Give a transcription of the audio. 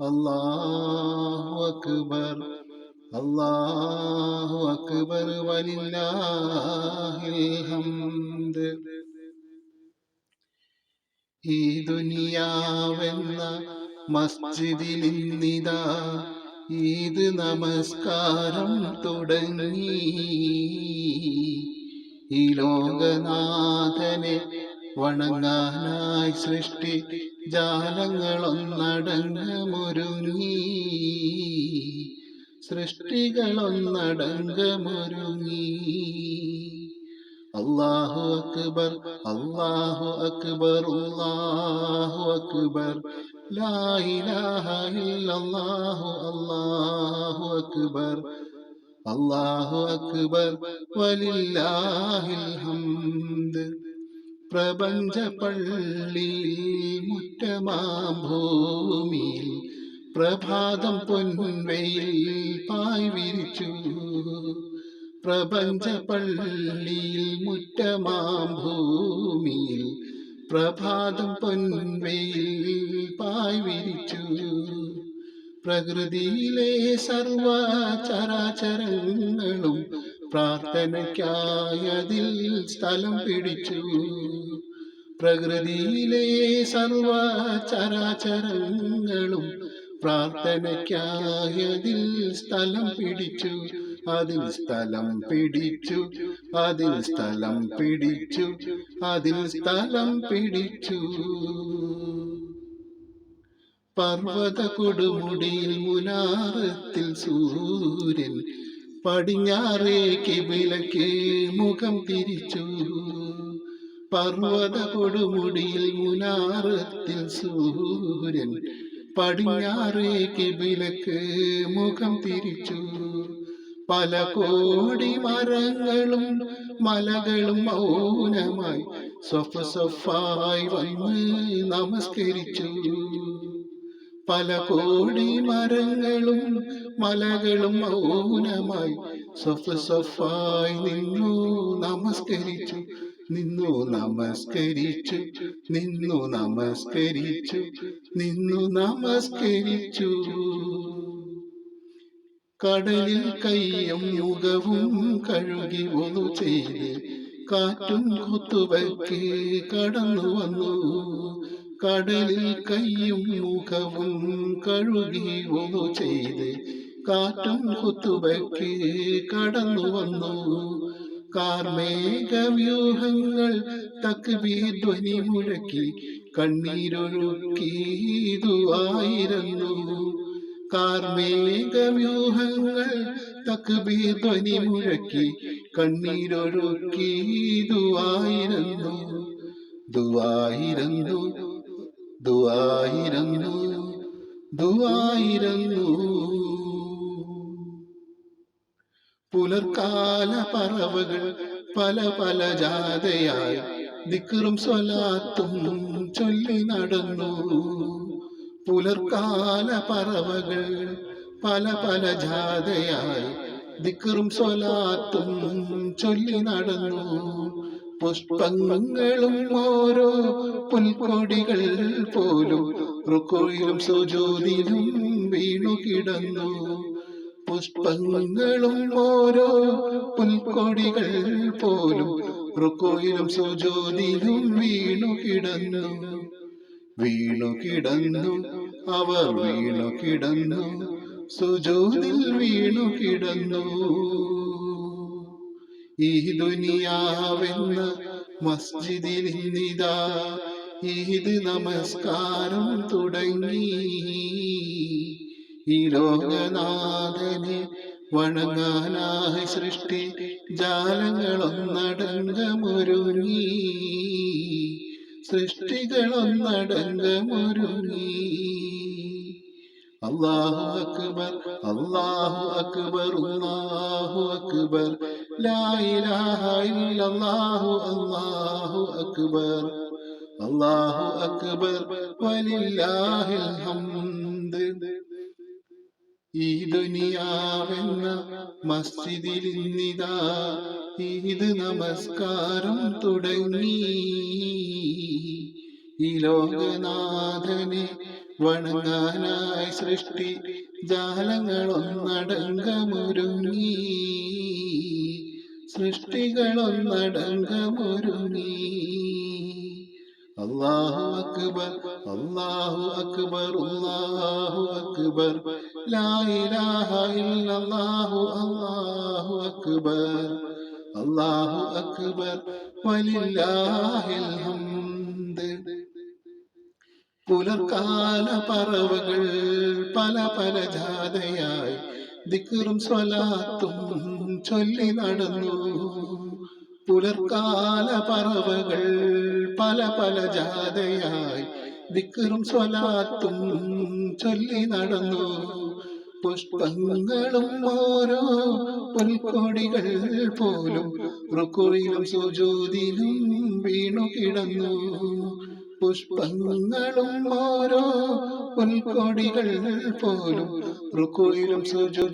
അല്ലാഹു അക്ബർ. അല്ലാഹു അക്ബർ വലില്ലാഹിൽ ഈ ദുനിയാവെന്ന മസ്ജിദിൽ ഇന്നിതാ ഈദ് നമസ്കാരം തുടങ്ങി. ഈ ലോകനാഥനെ വണങ്ങാനായി സൃഷ്ടി ജാലങ്ങളൊന്നടങ്കമൊരുങ്ങി സൃഷ്ടികളൊന്നടങ്കമൊരുങ്ങി അല്ലാഹു അക്ബർ അള്ളാഹു അക്ബർ അള്ളാഹു അക്ബർ. ലാ ഇലാഹ ഇല്ലല്ലാഹു അക്ബർ. അള്ളാഹു അക്ബർ വലില്ലാഹിൽ ഹംദ്. പ്രപഞ്ച പള്ളി മുറ്റമാം ഭൂമിയിൽ പ്രഭാതം പൊൻവെയിൽ പായ് വിരിച്ചു പ്രപഞ്ച പള്ളിയിൽ മുറ്റമാം ഭൂമിയിൽ പ്രഭാതം പൊൻവെയിൽ പായ് വിരിച്ചു പ്രകൃതിയിലെ സർവ ചരാചരങ്ങളും പ്രാർത്ഥനയ്ക്കായി സ്ഥലം പിടിച്ചു. പ്രകൃതിയിലെ സർവ ചരാചരങ്ങളും പ്രാർത്ഥനയ്ക്കായി സ്ഥലം പിടിച്ചു. അതിൽ സ്ഥലം പിടിച്ചു. അതിൽ സ്ഥലം പിടിച്ചു. അതിൽ സ്ഥലം പിടിച്ചു. പർവത കൊടുമുടിയിൽ മുനാറത്തിൽ സൂര്യൻ പടിഞ്ഞാറേക്ക് വിലക്ക് മുഖം തിരിച്ചു. പർവത കൊടുമുടിയിൽ മുനാറത്തിൽ സൂര്യൻ പടിഞ്ഞാറേക്ക് വിലക്ക് മുഖം തിരിച്ചു. പല കോടി മരങ്ങളും മലകളും മൗനമായി സ്വഫ സ്വഫായി വന്ന് നമസ്കരിച്ചു. പല കോടി മരങ്ങളും മലകളും മൗനമായി സ്വഫ സ്വഫായി നിന്നു നമസ്കരിച്ചു. നിന്നു നമസ്കരിച്ചു നിന്നു നമസ്കരിച്ചു നിന്നു നമസ്കരിച്ചു. കടലിൽ കയ്യും മുഖവും കഴുകി ഒന്നു ചെയ്ത് കാറ്റും കുത്തുവയ്ക്ക് കടന്നു വന്നു. കടലിൽ കയ്യും മുഖവും കഴുകി ഒന്നു ചെയ്ത് കാറ്റും കുത്തുവയ്ക്ക് കടന്നു വന്നു. കാർമേഘവ്യൂഹങ്ങൾ തക്ബീർ ധ്വനി മുഴക്കി കണ്ണീരൊഴുക്കിയതുവായിരുന്നു കാർമേഘവ്യൂഹങ്ങൾ തക്ബീർ ധ്വനി മുഴക്കി കണ്ണീരൊഴുക്കിയതുവായിരുന്നു ദുവായിരുന്നു ദുവായിരുന്നു ദുവായിരുന്നു പുലർക്കാല പറവകൾ പല പല ജാതയായി ദിക്കറും സ്വലാത്തും ചൊല്ലി നടന്നു. പുലർക്കാല പറവകൾ പല പല ജാതയായി ദിക്കറും സ്വലാത്തും ചൊല്ലി നടന്നു. പുഷ്പങ്ങളും ഓരോ പുൽക്കൊടികൾ പോലും റുക്കോയിലും സുജോതിലും വീണു കിടന്നു പുഷ്പങ്ങളും ഓരോ പുൽക്കൊടികൾ പോലും റുക്കോയിലും സുജോതിയിലും വീണു കിടന്നു. വീണു കിടന്നു അവർ വീണു കിടന്നു സുജോതിൽ വീണു കിടന്നു. ഈ ദുനിയാവെന്ന മസ്ജിദിൽ ഇന്നിതാ ഈദ് നമസ്കാരം തുടങ്ങി. ഈ ലോകനാഥനെ വണങ്ങാനായി സൃഷ്ടി ജാലങ്ങളൊന്നടങ്കമൊരുങ്ങി. സൃഷ്ടികളൊന്നടങ്കമൊരുങ്ങി. അള്ളാഹു അക്ബർ അള്ളാഹു അക്ബർ അല്ലാഹു അക്ബർ. ലാ അള്ളാഹു അക്ബർ. അള്ളാഹു അക്ബർ വലില്ലാഹിൽ ഹംദ്. ഈ ദുനിയാവെന്ന മസ്ജിദിൽ നിതാ ഈദ് നമസ്കാരം തുടങ്ങി. ഈ ലോകനാഥനെ വണങ്ങാനായി സൃഷ്ടി ജാലങ്ങളൊന്നടങ്കമൊരുങ്ങി. സൃഷ്ടികളൊന്നടങ്കമൊരുങ്ങി. അല്ലാഹു അക്ബർ അല്ലാഹു അക്ബർ അല്ലാഹു അക്ബർ. ലാ ഇലാഹ ഇല്ലല്ലാഹു അല്ലാഹു അക്ബർ. അല്ലാഹു അക്ബർ വലില്ലാഹിൽ ഹംദ്. പുലർക്കാല പറവകൾ പല പല ജാഥയായി ദിക്കറും സ്വലാത്തും ചൊല്ലി നടന്നു. പുലർക്കാല പറവകൾ പല പല ജാഥയായി ദിക്കറും സ്വലാത്തും ചൊല്ലി നടന്നു. പുഷ്പങ്ങളും ഓരോ പുൽക്കൊടികൾ പോലും റുക്കുയിലും സുജൂതിലും വീണു കിടന്നു. പുഷ്പങ്ങളും ഓരോ പുൽക്കൊടികൾ പോലും റുക്കുയിലും സുജു